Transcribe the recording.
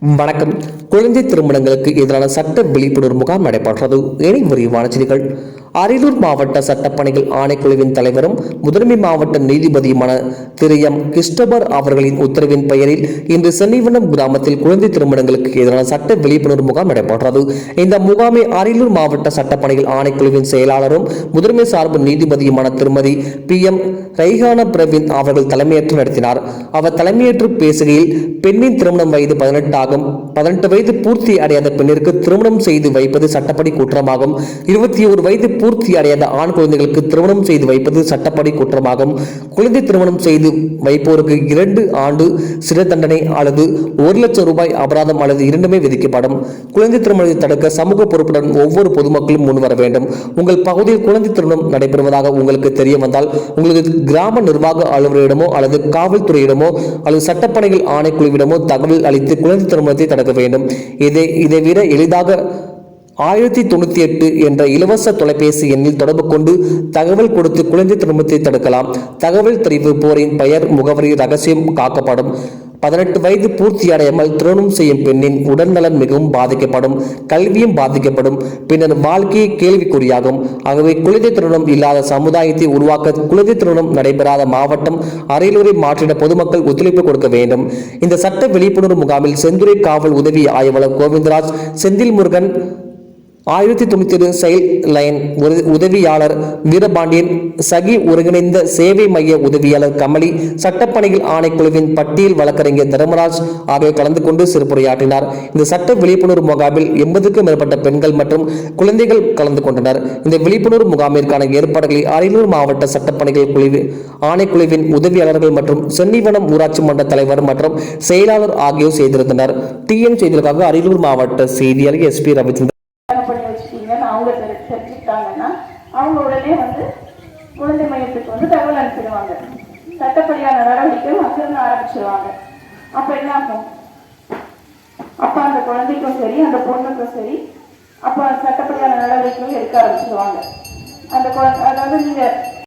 வணக்கம். குழந்தை திருமணங்களுக்கு எதிரான சட்ட விழிப்புணர்வு முகாம் நடைபெற்றது. இனி விரிவான செய்திகள். அரியலூர் மாவட்ட சட்டப்பணிகள் ஆணைக்குழுவின் தலைவரும் முதன்மை மாவட்ட நீதிபதியுமான திரு எம். கிறிஸ்டபர் அவர்களின் உத்தரவின் பெயரில் இன்று சென்னிவனம் கிராமத்தில் குழந்தை திருமணங்களுக்கு எதிரான சட்ட விழிப்புணர்வு முகாம் நடைபெற்றது. இந்த முகாமை அரியலூர் மாவட்ட சட்டப்பணிகள் ஆணைக்குழுவின் செயலாளரும் முதன்மை சார்பு நீதிபதியுமான திருமதி பி. எம். ரைஹான பிரவீன் அவர்கள் தலைமையேற்று நடத்தினார். அவர் தலைமையேற்று பேசுகையில் பெண்ணின் திருமணம் வயது பதினெட்டு ஆகும் பதினெட்டு வயது பூர்த்தி அடையாத பெண்ணிற்கு திருமணம் செய்து வைப்பது சட்டப்படி குற்றமாகும். இருபத்தி ஒரு வயது பூர்த்தி அடையாத ஆண் குழந்தைகளுக்கு திருமணம் செய்து வைப்பது சட்டப்படி குற்றமாகும். குழந்தை திருமணம் செய்து வைப்போருக்கு இரண்டு ஆண்டு சிறை தண்டனை அல்லது ஒரு லட்சம் ரூபாய் அபராதம் அல்லது இரண்டுமே விதிக்கப்படும். குழந்தை திருமணத்தை தடுக்க சமூக பொறுப்புடன் ஒவ்வொரு பொதுமக்களும் முன்வர வேண்டும். உங்கள் பகுதியில் குழந்தை திருமணம் நடைபெறுவதாக உங்களுக்கு தெரிய வந்தால் உங்களுக்கு கிராம நிர்வாக அலுவலரிடமோ அல்லது காவல்துறையிடமோ அல்லது சட்டப்பணிகள் ஆணைக்குழுவிடமோ தகவல் அளித்து குழந்தை திருமணத்தை தடுக்க வேண்டும். இதை இதை விட எளிதாக ஆயிரத்தி தொண்ணூத்தி எட்டு என்ற இலவச தொலைபேசி எண்ணில் தொடர்பு கொண்டு தகவல் கொடுத்து குழந்தை திருமணத்தை தடுக்கலாம். தகவல் தெரிவு போரின் பெயர் முகவரி ரகசியம் காக்கப்படும். பதினெட்டு வயது பூர்த்தியடையாமல் திருமணம் செய்யும் பெண்ணின் உடல்நலன் மிகவும் பாதிக்கப்படும் கல்வியும் பாதிக்கப்படும். பின்னர் வாழ்க்கையை கேள்விக்குறியாகும். ஆகவே குழந்தை திருமணம் இல்லாத சமுதாயத்தை உருவாக்க குழந்தை திருமணம் நடைபெறாத மாவட்டம் அரியலூரை மாற்றிட பொதுமக்கள் ஒத்துழைப்பு கொடுக்க வேண்டும். இந்த சட்ட விழிப்புணர்வு முகாமில் செந்துறை காவல் உதவி ஆய்வாளர் கோவிந்தராஜ் செந்தில் முருகன் ஆயிரத்தி தொண்ணூத்தி செயல் லைன் உதவியாளர் வீரபாண்டியன் சகி ஒருங்கிணைந்த சேவை மைய உதவியாளர் கமலி சட்டப்பணிகள் ஆணைக்குழுவின் பட்டியல் வழக்கறிஞர் தர்மராஜ் ஆகியோர் கலந்து கொண்டு சிறப்புரையாற்றினார். இந்த சட்ட விழிப்புணர்வு முகாமில் எண்பதுக்கும் மேற்பட்ட பெண்கள் மற்றும் குழந்தைகள் கலந்து கொண்டனர். இந்த விழிப்புணர்வு முகாமிற்கான ஏற்பாடுகளை அரியலூர் மாவட்ட சட்டப்பணிகள் குழுவி ஆணைக்குழுவின் உதவியாளர்கள் மற்றும் சென்னிவனம் ஊராட்சி மன்ற தலைவர் மற்றும் செயலாளர் ஆகியோர் செய்திருந்தனர். டிஎன் செய்திகளுக்காக அரியலூர் மாவட்ட செய்தியாளர் எஸ்பி ரவிச்சந்திரன். அவங்க தெரி தெரிஞ்சுக்கிட்டாங்கன்னா அவங்க உடனே வந்து குழந்தை மையத்துக்கு வந்து தகவல் அனுப்பிடுவாங்க. சட்டப்படியான நடவடிக்கையும் அங்கிருந்து ஆரம்பிச்சிருவாங்க. அப்போ என்ன ஆகும்? அப்போ அந்த குழந்தைக்கும் சரி அந்த பொண்ணுக்கும் சரி அப்போ சட்டப்படியான நடவடிக்கையும் எடுக்க ஆரம்பிச்சிருவாங்க. அந்த குழந்தை அதாவது நீங்கள்